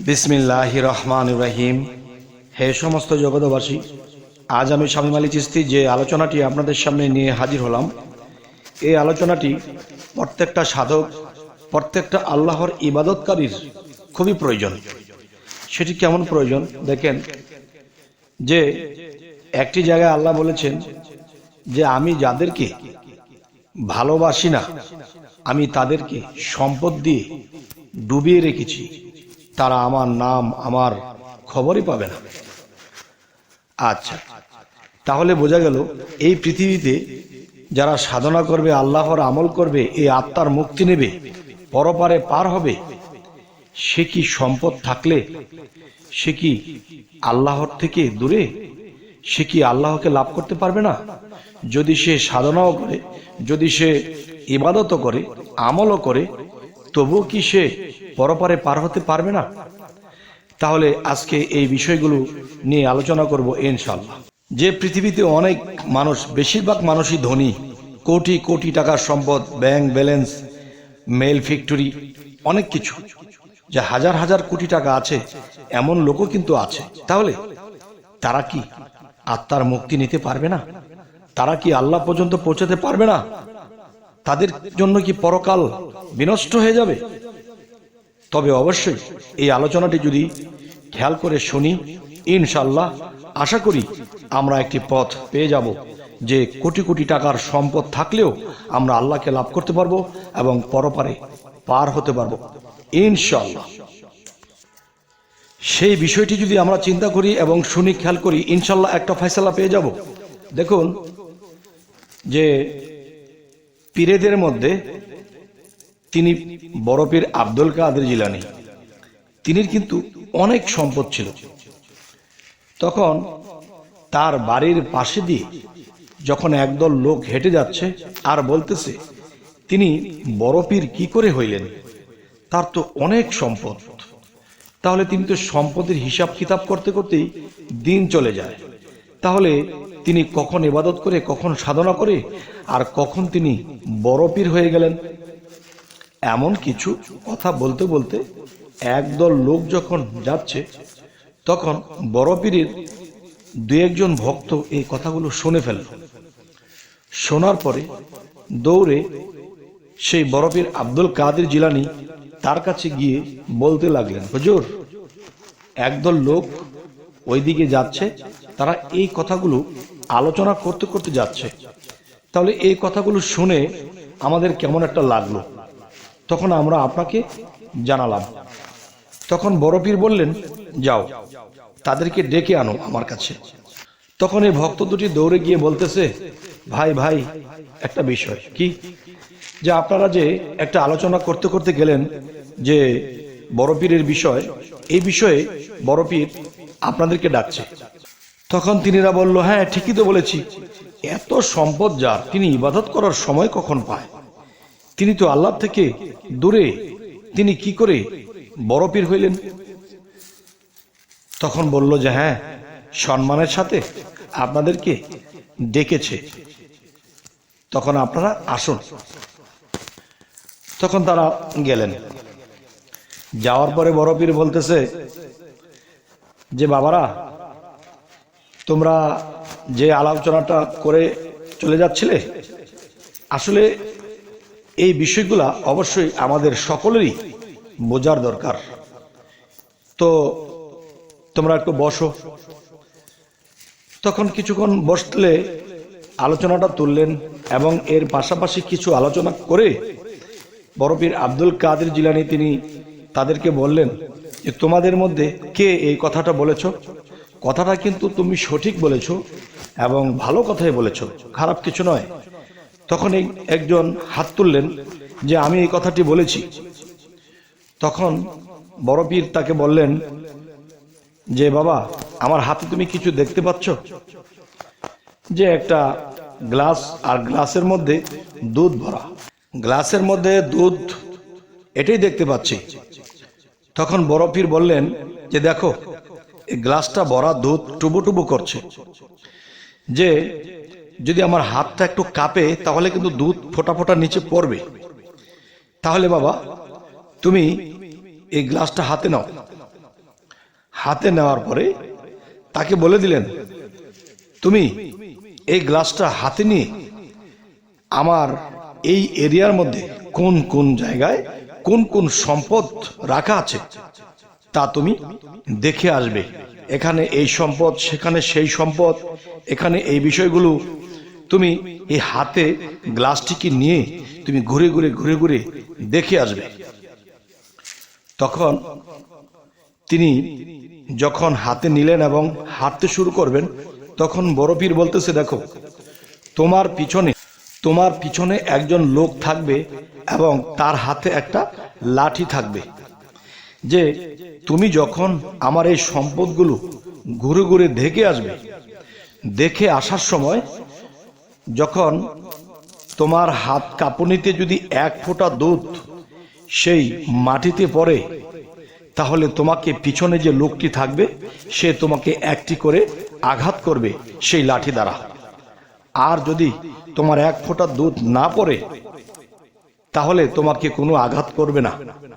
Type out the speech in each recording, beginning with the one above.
বিসমিল্লাহ রহমান রাহিম। হে সমস্ত জগতবাসী আজ আমি স্বামী মালি চিস্তি যে আলোচনাটি আপনাদের সামনে নিয়ে হাজির হলাম, এই আলোচনাটি প্রত্যেকটা সাধক, প্রত্যেকটা আল্লাহর ইবাদতকারীর খুবই প্রয়োজন। সেটি কেমন প্রয়োজন? দেখেন, যে একটি জায়গায় আল্লাহ বলেছেন যে আমি যাদেরকে ভালোবাসি না, আমি তাদেরকে সম্পদ দিয়ে ডুবিয়ে রেখেছি। তারা আমার নাম, আমার খবরই পাবে না। আচ্ছা তাহলে বোঝা গেল এই পৃথিবীতে যারা সাধনা করবে, আল্লাহর আমল করবে এই আত্মার মুক্তি নেবে, পরপারে পার হবে, সে কি সম্পদ থাকলে, সে কি আল্লাহর থেকে দূরে, সে কি আল্লাহকে লাভ করতে পারবে না? যদি সে সাধনাও করে, যদি সে ইবাদতও করে, আমলও করে, তবুও কি সে পরপারে পার হতে পারবে না? তাহলে আজকে এই বিষয়গুলো নিয়ে আলোচনা করব ইনশাল্লাহ যে পৃথিবীতে অনেক মানুষ, বেশিরভাগ মানুষই ধনী। কোটি কোটি টাকার সম্পদ, ব্যাংক ব্যালেন্স, মেল ফ্যাক্টরি, অনেক কিছু। যে হাজার হাজার কোটি টাকা আছে, এমন লোকও কিন্তু আছে। তাহলে তারা কি আত্মার মুক্তি নিতে পারবে না? তারা কি আল্লাহ পর্যন্ত পৌঁছাতে পারবে না? তাদের জন্য কি পরকাল বিনষ্ট হয়ে যাবে? তবে অবশ্যই এই আলোচনাটি যদি খেয়াল করে শুনি ইনশাল্লাহ আশা করি আমরা একটি পথ পেয়ে যাব যে কোটি কোটি টাকার সম্পদ থাকলেও আমরা আল্লাহকে লাভ করতে পারব এবং পরপারে পার হতে পারব। ইনশাল্লাহ সেই বিষয়টি যদি আমরা চিন্তা করি এবং শুনি, খেয়াল করি ইনশাল্লাহ একটা ফয়সালা পেয়ে যাব। দেখুন যে পীরেদের মধ্যে তিনি বরফের আব্দুল কাদের জিলানি। তিনি কিন্তু অনেক সম্পদ ছিল। তখন তার বাড়ির পাশে দিয়ে যখন একদল লোক হেঁটে যাচ্ছে আর বলতেছে, তিনি বরফির কি করে হইলেন? তার তো অনেক সম্পদ। তাহলে তিনি তো সম্পদের হিসাব কিতাব করতে করতেই দিন চলে যায়। তাহলে তিনি কখন ইবাদত করে, কখন সাধনা করে, আর কখন তিনি বরফির হয়ে গেলেন? এমন কিছু কথা বলতে বলতে একদল লোক যখন যাচ্ছে, তখন বড়পীরের দু একজন ভক্ত এই কথাগুলো শুনে ফেলল শোনার পরে দৌড়ে সেই বরফের আব্দুল কাদের জিলানি তার কাছে গিয়ে বলতে লাগলেন, হুজুর, একদল লোক ওইদিকে যাচ্ছে, তারা এই কথাগুলো আলোচনা করতে করতে যাচ্ছে। তাহলে এই কথাগুলো শুনে আমাদের কেমন একটা লাগল? তখন আমরা আপনাকে জানালাম। তখন বড় পীর বললেন, যাও, তাদেরকে ডেকে আনো আমার কাছে। তখন এই ভক্ত দুটি দৌড়ে গিয়ে বলতেছে, ভাই ভাই, একটা বিষয়, কি? যে আপনারা যে একটা আলোচনা করতে করতে গেলেন যে বড় পীরের বিষয়, এই বিষয়ে বড় পীর আপনাদেরকে ডাকছে। তখন তিনিরা বলল হ্যাঁ ঠিকই তো বলেছি। এত সম্পদ যার, তিনি ইবাদত করার সময় কখন পায়? তিনি তো আল্লাহ থেকে দূরে। তিনি কি করে বড় পীর হইলেন? তখন বলল যে হ্যাঁ সম্মানের সাথে আপনাদেরকে ডেকেছে। তখন আপনারা আসুন। তখন তারা গেলেন। যাওয়ার পরে বড় পীর বলতেছে যে, বাবারা, তোমরা যে আলোচনাটা করে চলে যাচ্ছিলে, আসলে এই বিষয়গুলা অবশ্যই আমাদের সকলেরই বোঝার দরকার। তো তোমরা একটু বসো। তখন কিছুক্ষণ বসলে আলোচনাটা তুললেন এবং এর পাশাপাশি কিছু আলোচনা করে বরফির আব্দুল কাদের জিলানি তিনি তাদেরকে বললেন যে, তোমাদের মধ্যে কে এই কথাটা বলেছ? কথাটা কিন্তু তুমি সঠিক বলেছ এবং ভালো কথাই বলেছ। খারাপ কিছু নয়। তখন এই একজন হাত তুললেন যে, আমি এই কথাটি বলেছি। তখন বড় পীর তাকে বললেন যে, বাবা, আমার হাতে তুমি কিছু দেখতে পাচ্ছ? যে, একটা গ্লাস আর গ্লাসের মধ্যে দুধ ভরা। গ্লাসের মধ্যে দুধ, এটাই দেখতে পাচ্ছি। তখন বড় পীর বললেন যে, দেখো গ্লাসটা ভরা দুধ টুবু টুবু করছে। যে যদি আমার হাতটা একটু কাঁপে, তাহলে কিন্তু দুধ ফোটা ফোটা নিচে পড়বে। তাহলে বাবা, তুমি এই গ্লাসটা হাতে নাও। হাতে নেওয়ার পরে তাকে বলে দিলেন, তুমি এই গ্লাসটা হাতে নিয়ে আমার এই এরিয়ার মধ্যে কোন কোন জায়গায় কোন কোন সম্পদ রাখা আছে? তা তুমি দেখে আসবে। এখানে এই সম্পদ, সেখানে সেই সম্পদ, এখানে এই বিষয়গুলো। তুমি এই হাতে গ্লাসটিকে নিয়ে তুমি ঘুরে ঘুরে ঘুরে ঘুরে দেখে আসবে। তখন তিনি যখন হাতে নিলেন এবং হাঁটতে শুরু করবেন, তখন বড়পীর বলতেছে, দেখো, তোমার পিছনে তোমার পিছনে একজন লোক থাকবে এবং তার হাতে একটা লাঠি থাকবে। যে তুমি যখন আমার এই সম্পদগুলো ঘুরে ঘুরে দেখে আসবে, দেখে আসার সময় যখন তোমার হাত কাঁপুনিতে যদি এক ফোঁটা দুধ সেই মাটিতে পড়ে, তাহলে তোমাকে পিছনে যে লোকটি থাকবে, সে তোমাকে একটি করে আঘাত করবে সেই লাঠি দ্বারা। আর যদি তোমার এক ফোঁটা দুধ না পড়ে, তাহলে তোমাকে কোনো আঘাত করবে না।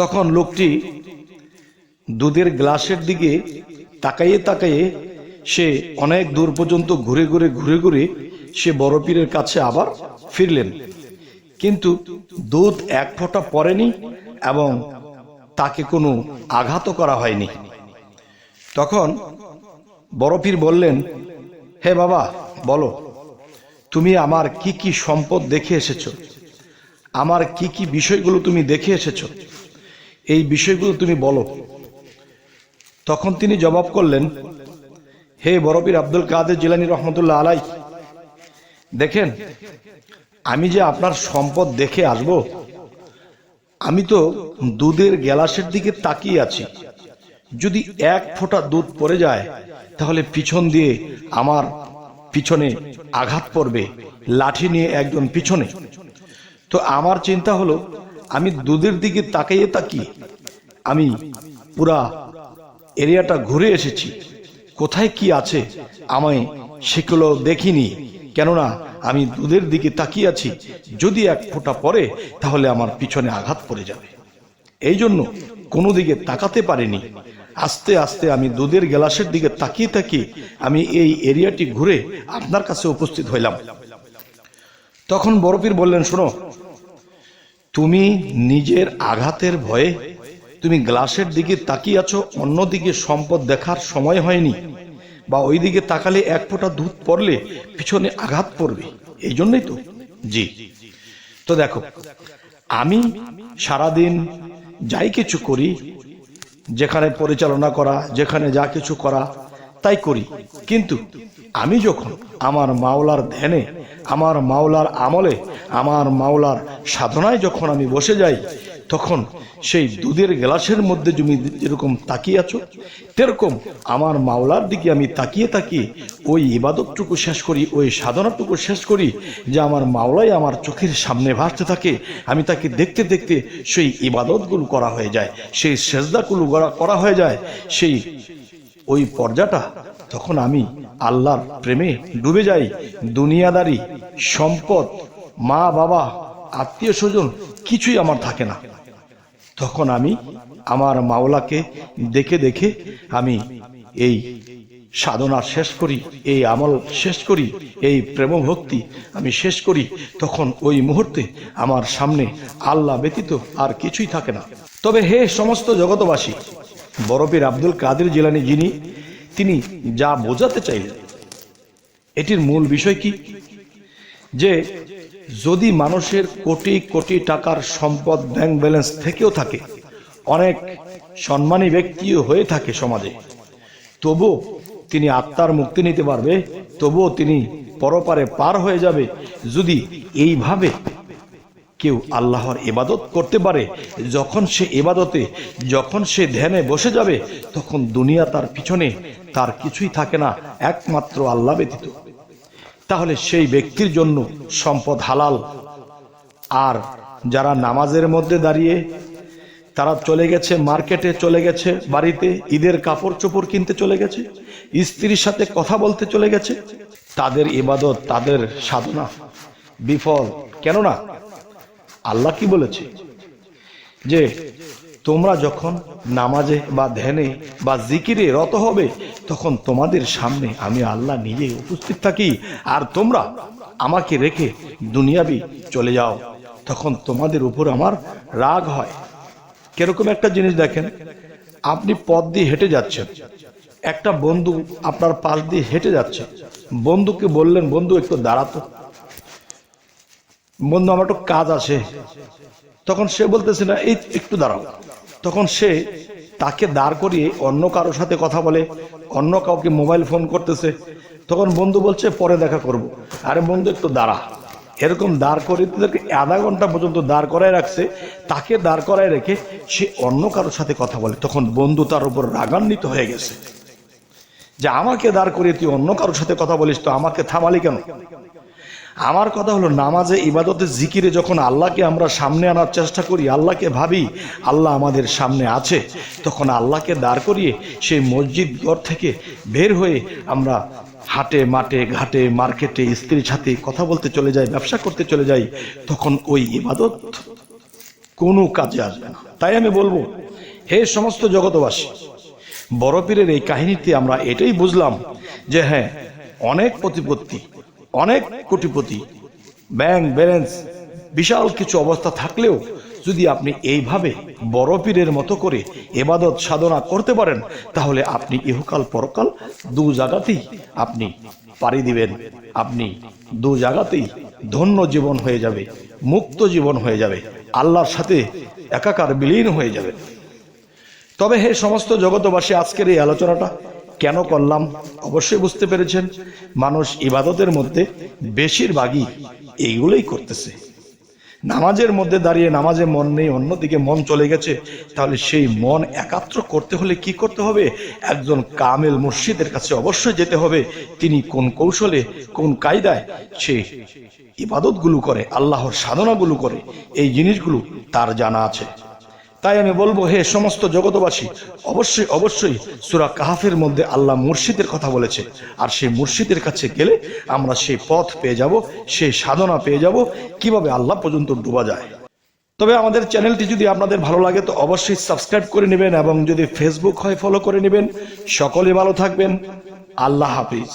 তখন লোকটি দুধের গ্লাসের দিকে তাকাইয়ে তাকাইয়ে সে অনেক দূর পর্যন্ত ঘুরে ঘুরে ঘুরে ঘুরে সে বড় পীরের কাছে আবার ফিরলেন। কিন্তু দুধ এক ফোঁটা পড়েনি এবং তাকে কোনো আঘাতও করা হয়নি। তখন বড় পীর বললেন, হে বাবা, বলো, তুমি আমার কি কি সম্পদ দেখে এসেছ? আমার কি কি বিষয়গুলো তুমি দেখে এসেছ? এই বিষয়গুলো তুমি বলো। তখন তিনি জবাব করলেন, হে বরবীর আব্দুল কাদের জিলানি রহমতুল্লাহ আলাই, দেখেন, আমি যে আপনার সম্পদ দেখে আসব, আমি তো দুধের গ্যালাসের দিকে তাকিয়ে আছি। যদি এক ফোঁটা দুধ পড়ে যায়, তাহলে পিছন দিয়ে আমার পিছনে আঘাত পড়বে, লাঠি নিয়ে একজন পিছনে। তো আমার চিন্তা হলো, আমি দুধের দিকে তাকিয়ে আমি পুরা এরিয়াটা ঘুরে এসেছি। কোথায় কি আছে আমায় সেগুলো দেখিনি। কেননা আমি দুধের দিকে তাকিয়ে আছি। যদি এক ফোঁটা পরে তাহলে আমার পিছনে আঘাত পড়ে যাবে। এই জন্য কোনো দিকে তাকাতে পারিনি। আস্তে আস্তে আমি দুধের গ্লাসের দিকে তাকিয়ে তাকিয়ে আমি এই এরিয়াটি ঘুরে আপনার কাছে উপস্থিত হইলাম। তখন বরফির বললেন, শোনো, তুমি নিজের আঘাতের ভয়ে তুমি গ্লাসের দিকে তাকিয়ে আছো, অন্যদিকে সম্পদ দেখার সময় হয়নি। বা ওই দিকে তাকালে এক ফোঁটা দুধ পড়লে, পিছনে আঘাত পড়বে। এই জন্যই তো। জি। তো দেখো, আমি সারাদিন যাই কিছু করি, যেখানে পরিচালনা করা, যেখানে যা কিছু করা, তাই করি। কিন্তু আমি যখন আমার মাওলার ধ্যানে, আমার মাওলার আমলে, আমার মাওলার সাধনায় যখন আমি বসে যাই তখন সেই দুধের গ্লাসের মধ্যে তুমি যেরকম তাকিয়ে আছো, তেরকম আমার মাওলার দিকে আমি তাকিয়ে তাকিয়ে ওই ইবাদতটুকু শেষ করি, ওই সাধনাটুকু শেষ করি যে আমার মাওলাই আমার চোখের সামনে ভাসতে থাকে। আমি তাকে দেখতে দেখতে সেই ইবাদতগুলো করা হয়ে যায়, সেই সেজদাগুলো করা- হয়ে যায়। সেই ওই পর্যাটা তখন আমি আল্লাহর প্রেমে ডুবে যাই। দুনিয়াদারি, সম্পদ মা বাবা আত্মীয় স্বজন কিছুই আমার থাকে না। তখন আমি আমার মাওলাকে দেখে দেখে আমি এই সাধনা শেষ করি, এই আমল শেষ করি, এই প্রেম ভক্তি আমি শেষ করি। তখন ওই মুহূর্তে আমার সামনে আল্লাহ ব্যতীত আর কিছুই থাকে না। তবে হে সমস্ত জগতবাসী বরফের আব্দুল কাদের জিলানি যিনি, তিনি যা বোঝাতে চাইলেন, এটির মূল বিষয় কি? যে যদি মানুষের কোটি কোটি টাকার সম্পদ ব্যাংক ব্যালেন্স থেকেও থাকে, অনেক সম্মানী ব্যক্তিও হয়ে থাকে সমাজে তবু তিনি আত্মার মুক্তি নিতে পারবে, তবুও তিনি পরপারে পার হয়ে যাবে। যদি এইভাবে কেউ আল্লাহর ইবাদত করতে পারে, যখন সে ইবাদতে, যখন সে ধ্যানে বসে যাবে, তখন দুনিয়া তার পিছনে, তার কিছুই থাকে না, একমাত্র আল্লাহ ব্যতীত। তাহলে সেই ব্যক্তির জন্য সম্পদ হালাল। আর যারা নামাজের মধ্যে দাঁড়িয়ে তারা চলে গেছে মার্কেটে, চলে গেছে বাড়িতে, ঈদের কাপড় চোপড় কিনতে চলে গেছে, স্ত্রীর সাথে কথা বলতে চলে গেছে, তাদের ইবাদত, তাদের সাধনা বিফল। কেননা আল্লাহ কি বলেছে? যে তোমরা যখন নামাজে বা ধ্যানে বা জিকিরে রত হবে, তখন তোমাদের সামনে আমি আল্লাহ নিজে উপস্থিত থাকি। আর তোমরা আমাকে রেখে দুনিয়াবি চলে যাও, তখন তোমাদের উপর আমার রাগ হয়। কীরকম একটা জিনিস দেখেন, আপনি পথ দিয়ে হেঁটে যাচ্ছেন। একটা বন্ধু আপনার পাশ দিয়ে হেঁটে যাচ্ছে। বন্ধুকে বললেন, বন্ধু, একটু দাঁড়াতো বন্ধু, আমার একটু কাজ আছে। তখন সে বলতেছে না, এই, একটু দাঁড়াও। তখন সে তাকে দাঁড় করিয়ে অন্য কারোর সাথে কথা বলে, অন্য কাউকে মোবাইল ফোন করতেছে। তখন বন্ধু বলছে, পরে দেখা করব। আরে বন্ধু, একটু দাঁড়া। এরকম দাঁড় করিয়ে তাদেরকে আধা ঘণ্টা পর্যন্ত দাঁড় করায় রাখছে। তাকে দাঁড় করায় রেখে সে অন্য কারোর সাথে কথা বলে। তখন বন্ধু তার উপর রাগান্বিত হয়ে গেছে। যে আমাকে দাঁড় করিয়ে তুই অন্য কারোর সাথে কথা বলিস তো আমাকে থামালি কেন? আমার কথা হলো নামাজে, ইবাদতে, জিকিরে যখন আল্লাহকে আমরা সামনে আনার চেষ্টা করি, আল্লাহকে ভাবি, আল্লাহ আমাদের সামনে আছে, তখন আল্লাহকে দাঁড় করিয়ে সেই মসজিদ ঘর থেকে বের হয়ে আমরা হাটে, মাঠে, ঘাটে, মার্কেটে, স্ত্রীর সাথে কথা বলতে চলে যাই, ব্যবসা করতে চলে যাই, তখন ওই ইবাদত কোনো কাজে আসবে না। তাই আমি বলব, হে সমস্ত জগতবাসী বড় পীরের এই কাহিনীতে আমরা এটাই বুঝলাম যে হ্যাঁ অনেক প্রতিপত্তি অনেক কোটিপতি, ব্যাংক ব্যালেন্স, বিশাল কিছু অবস্থা থাকলেও যদি আপনি এইভাবে বড় পীরের মতো করে এবাদত সাধনা করতে পারেন, তাহলে আপনি ইহকাল পরকাল দু জায়গাতেই আপনি পাড়ি দিবেন। আপনি দু জায়গাতেই ধন্য জীবন হয়ে যাবে, মুক্ত জীবন হয়ে যাবে, আল্লাহর সাথে একাকার বিলীন হয়ে যাবে। তবে হে সমস্ত জগতবাসী আজকের এই আলোচনাটা কেন করলাম? অবশ্যই বুঝতে পেরেছেন, মানুষ ইবাদতের মধ্যে বেশিরভাগই এইগুলোই করতেছে। নামাজের মধ্যে দাঁড়িয়ে নামাজে মন নেই, অন্যদিকে মন চলে গেছে, তাহলে সেই মন একাত্র করতে হলে কি করতে হবে? একজন কামেল মুর্শিদের কাছে অবশ্যই যেতে হবে, তিনি কোন কৌশলে, কোন কায়দায় সে ইবাদতগুলো করে, আল্লাহর সাধনাগুলো করে, এই জিনিসগুলো তার জানা আছে। তাই আমি বলব, হে সমস্ত জগতবাসী অবশ্যই অবশ্যই সুরা কাহাফের মধ্যে আল্লাহ মুর্শিদের কথা বলেছে। আর সেই মুর্শিদের কাছে গেলে আমরা সেই পথ পেয়ে যাব, সেই সাধনা পেয়ে যাব, কীভাবে আল্লাহ পর্যন্ত ডুবা যায়। তবে আমাদের চ্যানেলটি যদি আপনাদের ভালো লাগে, তো অবশ্যই সাবস্ক্রাইব করে নেবেন এবং যদি ফেসবুক হয় ফলো করে নেবেন। সকলে ভালো থাকবেন। আল্লাহ হাফিজ।